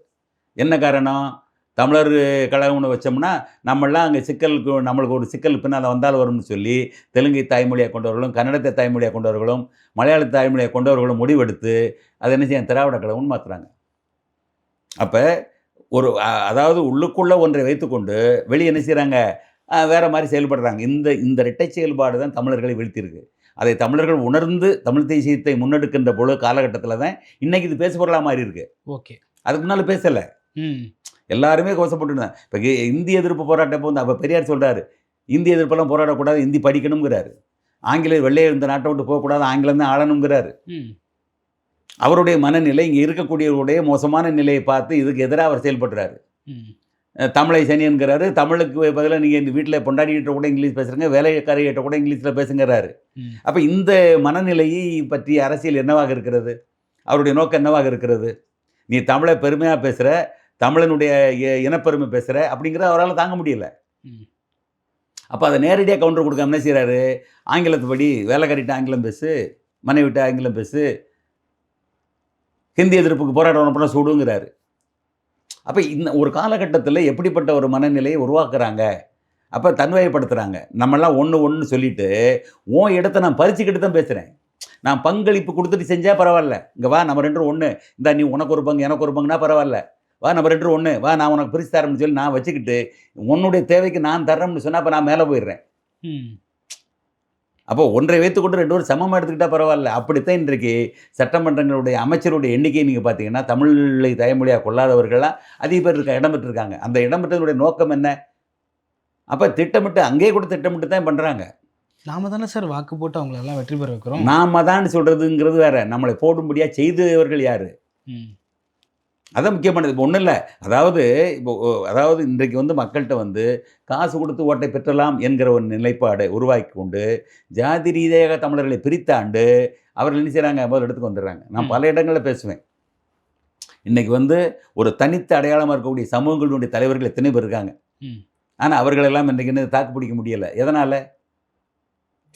என்ன காரணம்? தமிழர் கழகம்னு வச்சோம்னா நம்மளாம் அங்கே சிக்கலுக்கு நம்மளுக்கு ஒரு சிக்கல் பின்னால் வந்தால் வரும்னு சொல்லி தெலுங்கை தாய்மொழியாக கொண்டவர்களும் கன்னடத்தை தாய்மொழியாக கொண்டவர்களும் மலையாள தாய்மொழியாக கொண்டவர்களும் முடிவெடுத்து அதை என்ன செய்ய திராவிட கழகம்னு மாற்றுறாங்க அப்போ ஒரு அதாவது உள்ளுக்குள்ளே ஒன்றை வைத்துக்கொண்டு வெளியே என்ன செய்கிறாங்க வேறு மாதிரி செயல்படுறாங்க. இந்த இந்த இரட்டை செயல்பாடு தான் தமிழர்களை வீழ்த்தியிருக்கு. அதை தமிழர்கள் உணர்ந்து தமிழ் தேசியத்தை முன்னெடுக்கின்ற பொழுது காலகட்டத்தில் தான் இன்றைக்கி இது பேசுபொருளாக மாறி இருக்கு. ஓகே. அதுக்கு முன்னால் பேசலை. ம். எல்லாருமே கோசப்பட்டுருந்தாங்க இப்போ இந்திய எதிர்ப்பு போராட்டம் இப்போ வந்து அப்போ பெரியார் சொல்கிறாரு இந்திய எதிர்ப்பெல்லாம் போராடக்கூடாது இந்தி படிக்கணுங்கிறாரு ஆங்கிலேயர் வெள்ளையர் இந்த நாட்டை விட்டு போகக்கூடாது ஆங்கிலம் தான் ஆளணுங்கிறாரு அவருடைய மனநிலை இங்கே இருக்கக்கூடியவருடைய மோசமான நிலையை பார்த்து இதுக்கு எதிராக அவர் செயல்படுறாரு. தமிழை சனியன்கிறாரு தமிழுக்கு பதிலாக நீங்கள் இந்த வீட்டில் பொண்டாடிகிட்ட கூட இங்கிலீஷ் பேசுகிறீங்க வேலைக்காரிகிட்ட கூட இங்கிலீஷில் பேசுங்கிறாரு. அப்போ இந்த மனநிலையை பற்றிய அரசியல் என்னவாக இருக்கிறது? அவருடைய நோக்கம் என்னவாக இருக்கிறது? நீ தமிழை பெருமையாக பேசுகிற தமிழனுடைய இனப்பெருமை பேசுகிற அப்படிங்கிறத அவரால் தாங்க முடியல. அப்போ அதை நேரடியாக கவுண்டர் கொடுக்காம என்ன செய்கிறாரு ஆங்கிலத்து படி வேலைக்காரிட்ட ஆங்கிலம் பேசு மனைவிட்ட ஆங்கிலம் பேசு ஹிந்தி எதிர்ப்புக்கு போராட்டம் பண்ண சுடுங்கிறாரு. அப்போ இந்த ஒரு காலகட்டத்தில் எப்படிப்பட்ட ஒரு மனநிலையை உருவாக்குறாங்க? அப்போ தன்வயப்படுத்துகிறாங்க நம்மெல்லாம் ஒன்று ஒன்று சொல்லிட்டு உன் இடத்த நான் பறிச்சுக்கிட்டு தான் பேசுகிறேன் நான் பங்களிப்பு கொடுத்துட்டு செஞ்சால் பரவாயில்ல. இங்கே வா நம்ம ரெண்டு ஒன்று இந்த நீ உனக்கு ஒரு பங்கு எனக்கு ஒரு பங்குனா பரவாயில்ல. வா நம்ம ரெண்டு ஒன்று வா நான் உனக்கு பிரித்து தரேன்னு சொல்லி நான் வச்சுக்கிட்டு உன்னுடைய தேவைக்கு நான் தர்றேன்னு சொன்னால் அப்போ நான் மேலே போயிடுறேன். ம். அப்போ ஒன்றை வைத்துக்கொண்டு ரெண்டு பேரும் சமமாக எடுத்துக்கிட்டால் பரவாயில்ல. அப்படித்தான் இன்றைக்கு சட்டமன்றங்களுடைய அமைச்சருடைய எண்ணிக்கை நீங்கள் பார்த்தீங்கன்னா தமிழை தாய்மொழியாக கொள்ளாதவர்கள்லாம் அதிக பேர் இருக்க இடம் பெற்றிருக்காங்க அந்த இடம் பெற்றதனுடைய நோக்கம் என்ன? அப்போ திட்டமிட்டு அங்கேயே கூட திட்டமிட்டு தான் பண்ணுறாங்க நாம தானே சார் வாக்கு போட்டு அவங்கள எல்லாம் வெற்றி பெற வைக்கிறோம். நாம தான் சொல்கிறதுங்கிறது வேற. நம்மளை போடும்படியாக செய்தவர்கள் யார். அதான் முக்கியமானது இப்போ ஒன்றும் இல்லை அதாவது இப்போ அதாவது இன்றைக்கு வந்து மக்கள்கிட்ட வந்து காசு கொடுத்து ஓட்டை பெற்றலாம் என்கிற ஒரு நிலைப்பாடை உருவாக்கி கொண்டு ஜாதி ரீதியாக தமிழர்களை பிரித்தாண்டு அவர்கள் என்ன செய்கிறாங்க முதல் இடத்துக்கு வந்துடுறாங்க. நான். பல இடங்களில் பேசுவேன். இன்னைக்கு வந்து ஒரு தனித்த அடையாளமாக இருக்கக்கூடிய சமூகங்களுடைய தலைவர்கள் எத்தனை பேர் இருக்காங்க. ஆனால் அவர்களெல்லாம் இன்றைக்கு என்ன தாக்கு பிடிக்க முடியலை. எதனால்?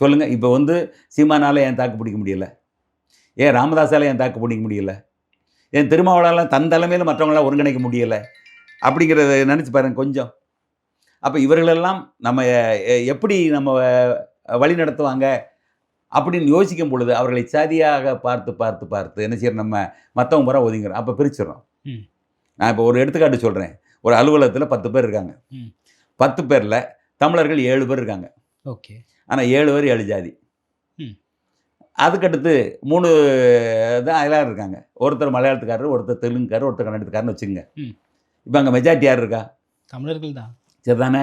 சொல்லுங்கள் இப்போ வந்து சீமானால ஏன் தாக்கு பிடிக்க முடியல? ஏன் ராமதாஸால ஏன் தாக்கு பிடிக்க முடியல? என் திருமாவளவெல்லாம் தன் தலைமையில் மற்றவங்களாம் ஒருங்கிணைக்க முடியலை. அப்படிங்கிறத நினச்சி பாருங்க கொஞ்சம். அப்போ இவர்களெல்லாம் நம்ம எப்படி நம்ம வழி நடத்துவாங்க? அப்படின்னு யோசிக்கும் பொழுது அவர்களை சாதியாக பார்த்து பார்த்து பார்த்து என்ன செய்யறோம்? நம்ம மற்றவங்க முறை ஒதுங்குறோம் அப்போ பிரிச்சிடறோம். நான் இப்போ ஒரு எடுத்துக்காட்டு சொல்கிறேன் ஒரு அலுவலகத்தில் பத்து பேர் இருக்காங்க. பத்து பேரில் தமிழர்கள் ஏழு பேர் இருக்காங்க. ஓகே. ஆனால் ஏழு பேர் ஏழு ஜாதி. அதுக்கடுத்து மூணு தான் எல்லாரும் இருக்காங்க. ஒருத்தர் மலையாளத்துக்காரர் ஒருத்தர் தெலுங்குக்காரர் ஒருத்தர் கன்னடத்துக்காரன்னு வச்சுங்க. இப்போ அங்கே மெஜாரிட்டி யார் இருக்கா? தமிழர்கள் தான். சரிதானே.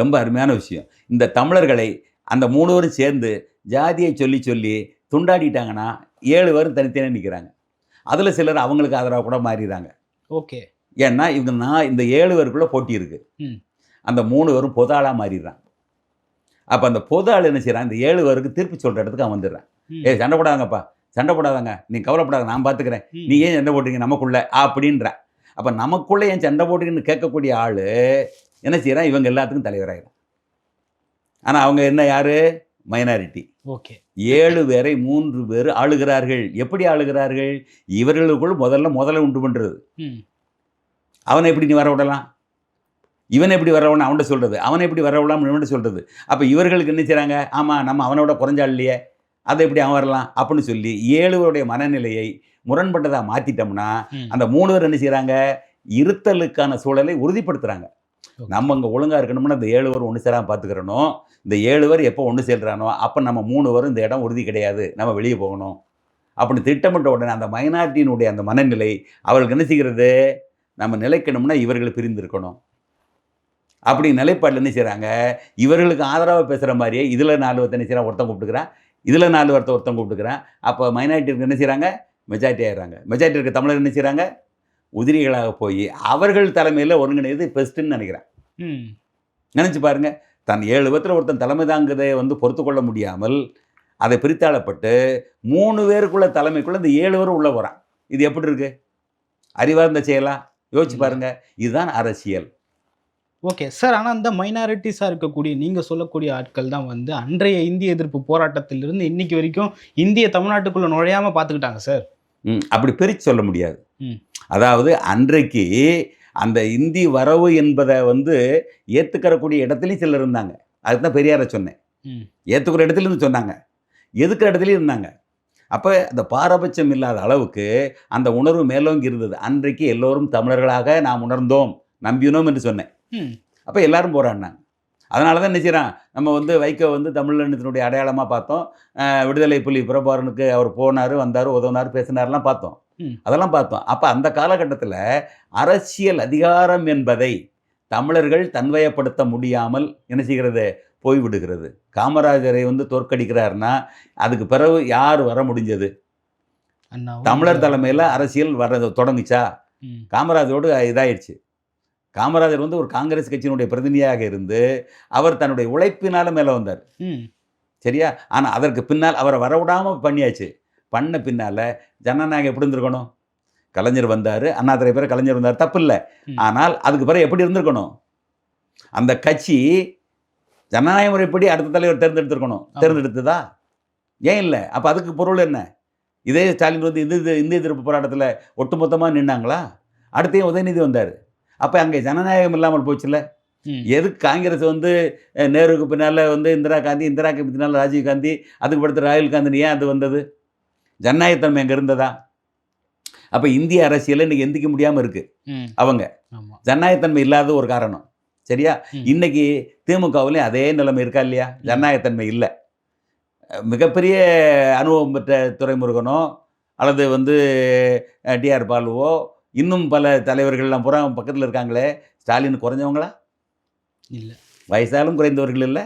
ரொம்ப அருமையான விஷயம். இந்த தமிழர்களை அந்த மூணு பேரும் சேர்ந்து ஜாதியை சொல்லி சொல்லி துண்டாடிட்டாங்கன்னா ஏழு பேரும் தனித்தனியாக நிற்கிறாங்க அதில் சிலர் அவங்களுக்கு ஆதரவாக கூட மாறிடுறாங்க. ஓகே. ஏன்னா இவங்க நான் இந்த ஏழு பேருக்குள்ளே போட்டி இருக்குது. அந்த மூணு பேரும் பொது ஆளாக மாறிடுறான் அப்போ அந்த பொது ஆள் என்ன செய்கிறான் இந்த ஏழு பேருக்கு தீர்ப்பு சொல்கிற இடத்துக்கு அவன் வந்துடுறான். ஏய் சண்டை போடாதங்கப்பா. சண்டை போடாதங்க. நீ கவலைப்படாத நான் பார்த்துக்கிறேன். நீ ஏன் சண்டை போட்டீங்க நமக்குள்ள அப்படின்ற. அப்போ நமக்குள்ளே ஏன் சண்டை போட்டீங்கன்னு கேட்கக்கூடிய ஆள் என்ன செய்கிறான் இவங்க எல்லாத்துக்கும் தலைவராயிடும் ஆனால் அவங்க என்ன யார்? Minority okay. ஏழு பேரை மூன்று பேர் ஆளுகிறார்கள். எப்படி ஆளுகிறார்கள்? இவர்களுக்குள் முதல்ல முதல்ல உண்டு பண்ணுறது அவனை எப்படி நீ வர விடலாம்? இவனை எப்படி வர விடலாம்? அவன்கிட்ட சொல்கிறது அவனை எப்படி வர விடலாம் இவன்கிட்ட சொல்கிறது அப்போ இவர்களுக்கு என்ன செய்கிறாங்க ஆமாம் நம்ம அவனோட குறைஞ்சாள் இல்லையே. அதை எப்படி அவன் வரலாம் அப்படின்னு சொல்லி ஏழுவருடைய மனநிலையை முரண்பட்டதாக மாற்றிட்டோம்னா. அந்த மூணு பேர் என்ன செய்கிறாங்க இருத்தலுக்கான சூழலை உறுதிப்படுத்துகிறாங்க. நம்ம அங்கே ஒழுங்காக இருக்கணும்னா இந்த ஏழு பேர் ஒன்று சேராமல் பார்த்துக்கிறணும் இந்த ஏழு பேர் எப்போ ஒன்று சேர்றானோ அப்போ நம்ம மூணு பேரும் இந்த இடம் உறுதி கிடையாது. நம்ம வெளியே போகணும். அப்படி திட்டமிட்ட உடனே அந்த மைனாரிட்டியினுடைய அந்த மனநிலை அவர்களுக்கு என்ன செய்கிறது? நம்ம நிலைக்கணும்னா இவர்கள் பிரிந்திருக்கணும். அப்படி நிலைப்பாட்டில் என்ன செய்கிறாங்க இவர்களுக்கு ஆதரவாக பேசுகிற மாதிரியே இதில் நாலு ஒருத்தன் என்ன செய்கிறான் ஒருத்தன் கூப்பிட்டுக்கிறான் இதில் நாலு ஒருத்தன் ஒருத்தன் கூப்பிட்டுக்கிறான். அப்போ மைனாரிட்டிக்கு என்ன செய்கிறாங்க மெஜாரிட்டி ஆயிடுறாங்க. மெஜாரிட்டி இருக்க தமிழர் என்ன செய்கிறாங்க உதிரிகளாக போய் அவர்கள் தலைமையில் ஒருங்கிணைது பெஸ்ட்டுன்னு நினைக்கிறேன். நினச்சி பாருங்க. தன் ஏழு பேர்த்தில் ஒருத்தன் தலைமை தாங்குதை வந்து பொறுத்து கொள்ள முடியாமல் அதை பிரித்தாளப்பட்டு மூணு பேருக்குள்ள தலைமைக்குள்ள இந்த ஏழு பேரும் உள்ள போகிறான் இது எப்படி இருக்கு? அறிவார்ந்த செயலா? யோசிச்சு பாருங்க. இதுதான் அரசியல். Okay sir. ஆனால் இந்த மைனாரிட்டிஸாக இருக்கக்கூடிய நீங்கள் சொல்லக்கூடிய ஆட்கள் தான் வந்து அன்றைய இந்திய எதிர்ப்பு போராட்டத்திலிருந்து இன்னைக்கு வரைக்கும் இந்திய தமிழ்நாட்டுக்குள்ளே நுழையாமல் பார்த்துக்கிட்டாங்க சார். ம், அப்படி பிரித்து சொல்ல முடியாது. அதாவது அன்றைக்கு அந்த இந்தி வரவு என்பதை வந்து ஏற்றுக்கறக்கூடிய இடத்துலையும் சிலர் இருந்தாங்க. அதுக்கு தான் பெரியாரை சொன்னேன். ம். ஏற்றுக்கிற இடத்துல இருந்து சொன்னாங்க. எதுக்குற இடத்துலையும் இருந்தாங்க. அப்போ அந்த பாரபட்சம் இல்லாத அளவுக்கு அந்த உணர்வு மேலோங்கி இருந்தது. அன்றைக்கு எல்லோரும் தமிழர்களாக நாம் உணர்ந்தோம் நம்பினோம் என்று சொன்னேன். அப்போ எல்லாரும் போராடினாங்க. அதனால தான் நினைச்சிடறான் நம்ம வந்து வைகோ வந்து தமிழனத்தினுடைய அடையாளமாக பார்த்தோம். விடுதலை புலி பிரபாகரனுக்கு அவர் போனார் வந்தார் உதவினார் பேசினார்லாம் பார்த்தோம். அதெல்லாம் பார்த்தோம். அப்போ அந்த காலகட்டத்தில் அரசியல் அதிகாரம் என்பதை தமிழர்கள் தன்வயப்படுத்த முடியாமல் என்ன செய்கிறது? போய்விடுகிறது காமராஜரை வந்து தோற்கடிக்கிறாருன்னா அதுக்கு பிறகு யார் வர முடிஞ்சது? தமிழர் தலைமையில் அரசியல் வர தொடங்குச்சா? காமராஜரோடு இதாயிடுச்சு. காமராஜர் வந்து ஒரு காங்கிரஸ் கட்சியினுடைய பிரதிநிதியாக இருந்து அவர் தன்னுடைய உழைப்பினால மேலே வந்தார். சரியா? ஆனால் அதற்கு பின்னால் அவரை வரவிடாமல் பண்ணியாச்சு. பண்ண பின்னால் ஜனநாயகம் எப்படி இருந்திருக்கணும்? கலைஞர் வந்தார் அண்ணாதுரை பேர் கலைஞர் வந்தார் தப்பு இல்லை. ஆனால் அதுக்கு பிறகு எப்படி இருந்திருக்கணும்? அந்த கட்சி ஜனநாயக முறைப்படி அடுத்த தலைவர் தேர்ந்தெடுத்திருக்கணும். தேர்ந்தெடுத்ததா? ஏன் இல்லை? அப்போ அதுக்கு பொருள் என்ன? இதே ஸ்டாலின் வந்து இந்திய இந்திய எதிர்ப்பு போராட்டத்தில் ஒட்டுமொத்தமாக நின்னாங்களா? அடுத்தையும் உதயநிதி வந்தார்? அப்போ அங்கே ஜனநாயகம் இல்லாமல் போச்சுல்ல? எதுக்கு காங்கிரஸ் வந்து நேருக்கு பின்னால் வந்து இந்திரா காந்தி இந்திராக்கு பின்னால் ராஜீவ் காந்தி அதுக்கு படுத்து ராகுல் காந்தி ஏன் அது வந்தது? ஜனநாயகத்தன்மை அங்கே இருந்ததா? அப்போ இந்திய அரசியலில் இன்றைக்கி எந்திக்க முடியாமல் இருக்குது அவங்க. ஜனநாயகத்தன்மை இல்லாத ஒரு காரணம். சரியா. இன்னைக்கு திமுகவுலையும் அதே நிலைமை இருக்கா இல்லையா? ஜனநாயகத்தன்மை இல்லை. மிகப்பெரிய அனுபவம் பெற்ற துரைமுருகனோ அல்லது வந்து டிஆர் பாலுவோ இன்னும் பல தலைவர்கள்லாம் பூரா பக்கத்தில் இருக்காங்களே? ஸ்டாலின் குறைஞ்சவங்களா? இல்லை. வயசாலும் குறைந்தவர்கள் இல்லை.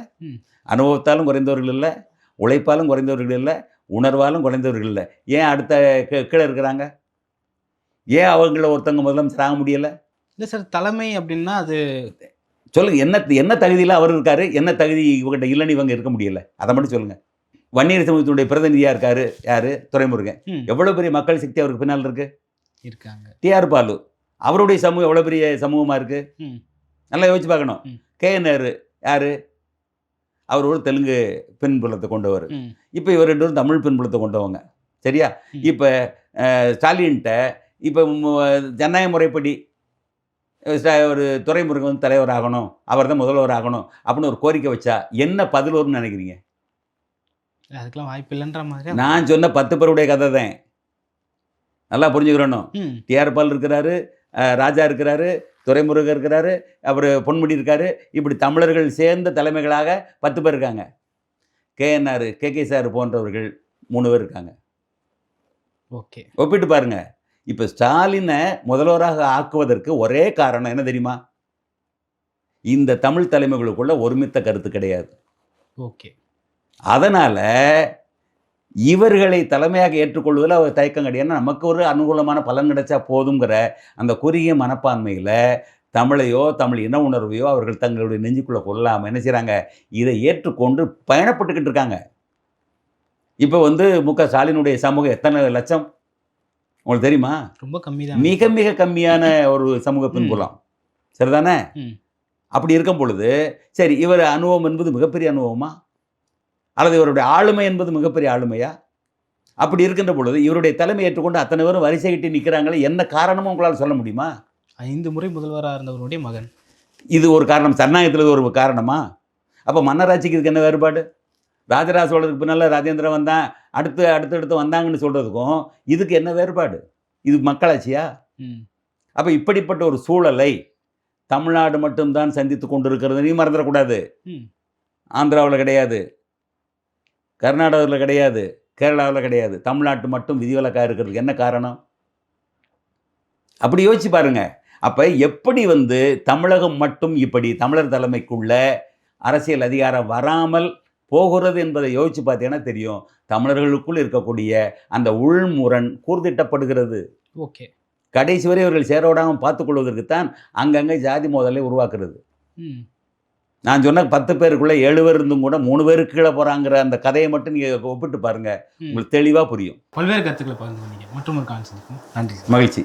அனுபவத்தாலும் குறைந்தவர்கள் இல்லை. உழைப்பாலும் குறைந்தவர்கள் இல்லை. உணர்வாலும் குறைந்தவர்கள் இல்லை. ஏன் அடுத்த கீ- கீழே இருக்கிறாங்க? ஏன் அவங்கள ஒருத்தவங்க முதலமைச்சர் ஆக முடியல? இல்லை சார் தலைமை அப்படின்னா அது சொல்லுங்க என்ன என்ன தகுதியில் அவர் இருக்காரு? என்ன தகுதி இவங்ககிட்ட இல்லைன்னு இவங்க இருக்க முடியல? அதை மட்டும் சொல்லுங்க. வன்னியர் சமூகத்தினுடைய பிரதிநிதியாக இருக்காரு? யாரு? துரைமுருகன். ம். எவ்வளோ பெரிய மக்கள் சக்தி அவருக்கு பின்னால் இருக்கு? இருக்காங்க. டிஆர் பாலு. அவருடைய சமூகம் எவ்வளோ பெரிய சமூகமாக இருக்கு? ம். நல்லா யோசிச்சு பார்க்கணும். கே நேரு யாரு? அவர் ஒரு தெலுங்கு பின்புலத்தை கொண்டவர். இப்போ இவர் ரெண்டு பேரும் தமிழ் பின்புலத்தை கொண்டவங்க. சரியா. இப்போ ஸ்டாலின்கிட்ட இப்போ ஜனநாயக முறைப்படி ஒரு துறைமுருகன் வந்து தலைவர் ஆகணும். அவர் தான் முதல்வர் ஆகணும் அப்படின்னு ஒரு கோரிக்கை வச்சா என்ன பதில் வரும்னு நினைக்கிறீங்க? அதுக்கெல்லாம் வாய்ப்பு இல்லைன்ற மாதிரி நான் சொன்ன பத்து பேருடைய கதை தான். நல்லா புரிஞ்சுக்கிறணும் டிஆர் பால் இருக்கிறாரு ராஜா இருக்கிறாரு துரைமுருகன் இருக்கிறாரு அவர் பொன்முடி இருக்காரு. இப்படி தமிழர்கள் சேர்ந்த தலைமைகளாக பத்து பேர் இருக்காங்க. கேஎன்ஆர் கே கே சார் போன்றவர்கள் மூணு பேர் இருக்காங்க. ஓகே. ஒப்பிட்டு பாருங்க. இப்போ ஸ்டாலினை முதல்வராக ஆக்குவதற்கு ஒரே காரணம் என்ன தெரியுமா? இந்த தமிழ் தலைமைகளுக்குள்ள ஒருமித்த கருத்து கிடையாது. ஓகே. அதனால் இவர்களை தலைமையாக ஏற்றுக்கொள்வதில் அவர் தயக்கம் கிடையாது ஏன்னா நமக்கு ஒரு அனுகூலமான பலன் கிடைச்சா போதுங்கிற அந்த குறுகிய மனப்பான்மையில் தமிழையோ தமிழ் இன உணர்வையோ அவர்கள் தங்களுடைய நெஞ்சுக்குள்ளே கொள்ளாமல் என்ன செய்கிறாங்க இதை ஏற்றுக்கொண்டு பயணப்பட்டுக்கிட்டு இருக்காங்க. இப்போ வந்து மு க ஸ்டாலினுடைய சமூகம் எத்தனை லட்சம்? உங்களுக்கு தெரியுமா? ரொம்ப கம்மி தான் மிக மிக கம்மியான ஒரு சமூக பின்புலம். சரிதானே. அப்படி இருக்கும் பொழுது சரி இவர் அனுபவம் என்பது மிகப்பெரிய அனுபவமா? அல்லது இவருடைய ஆளுமை என்பது மிகப்பெரிய ஆளுமையா? அப்படி இருக்கின்ற பொழுது இவருடைய தலைமை ஏற்றுக்கொண்டு அத்தனை பேரும் வரிசை கட்டி நிற்கிறாங்களே என்ன காரணமும் உங்களால் சொல்ல முடியுமா? ஐந்து முறை முதல்வராக இருந்தவருடைய மகன். இது ஒரு காரணம். ஜனநாயகத்தில் இது ஒரு காரணமா? அப்போ மன்னராட்சிக்கு இதுக்கு என்ன வேறுபாடு? ராஜராஜ சோழருக்கு பின்னால் ராஜேந்திரன் வந்தான் அடுத்து அடுத்தடுத்து வந்தாங்கன்னு சொல்கிறதுக்கும் இதுக்கு என்ன வேறுபாடு? இது மக்களாட்சியா? அப்போ இப்படிப்பட்ட ஒரு சூழலை தமிழ்நாடு மட்டும்தான் சந்தித்து கொண்டிருக்கிறது நீ மறந்துடக்கூடாது ஆந்திராவில் கிடையாது. கர்நாடகாவில் கிடையாது கேரளாவில் கிடையாது தமிழ்நாட்டு மட்டும் விதிவிலக்காக இருக்கிறதுக்கு என்ன காரணம்? அப்படி யோசிச்சு பாருங்க. அப்போ எப்படி வந்து தமிழகம் மட்டும் இப்படி தமிழர் தலைமைக்குள்ள அரசியல் அதிகாரம் வராமல் போகிறது என்பதை யோசிச்சு பார்த்தீங்கன்னா தெரியும். தமிழர்களுக்குள் இருக்கக்கூடிய அந்த உள்முரண் கூர்திட்டப்படுகிறது ஓகே. கடைசி வரை இவர்கள் சேரோடாமல் பார்த்துக்கொள்வதற்குத்தான் அங்கங்கே ஜாதி மோதலை உருவாக்குறது. நான் சொன்ன பத்து பேருக்குள்ள ஏழு பேர் இருந்தும் கூட மூணு பேருக்கு கீழே போகிறாங்கிற அந்த கதையை மட்டும் நீங்கள் ஒப்பிட்டு பாருங்க. ம். உங்களுக்கு தெளிவாக புரியும். பல்வேறு கருத்துக்களை பகிர்ந்து மற்றும் ஒரு கான்செப்ட் நன்றி. மகிழ்ச்சி.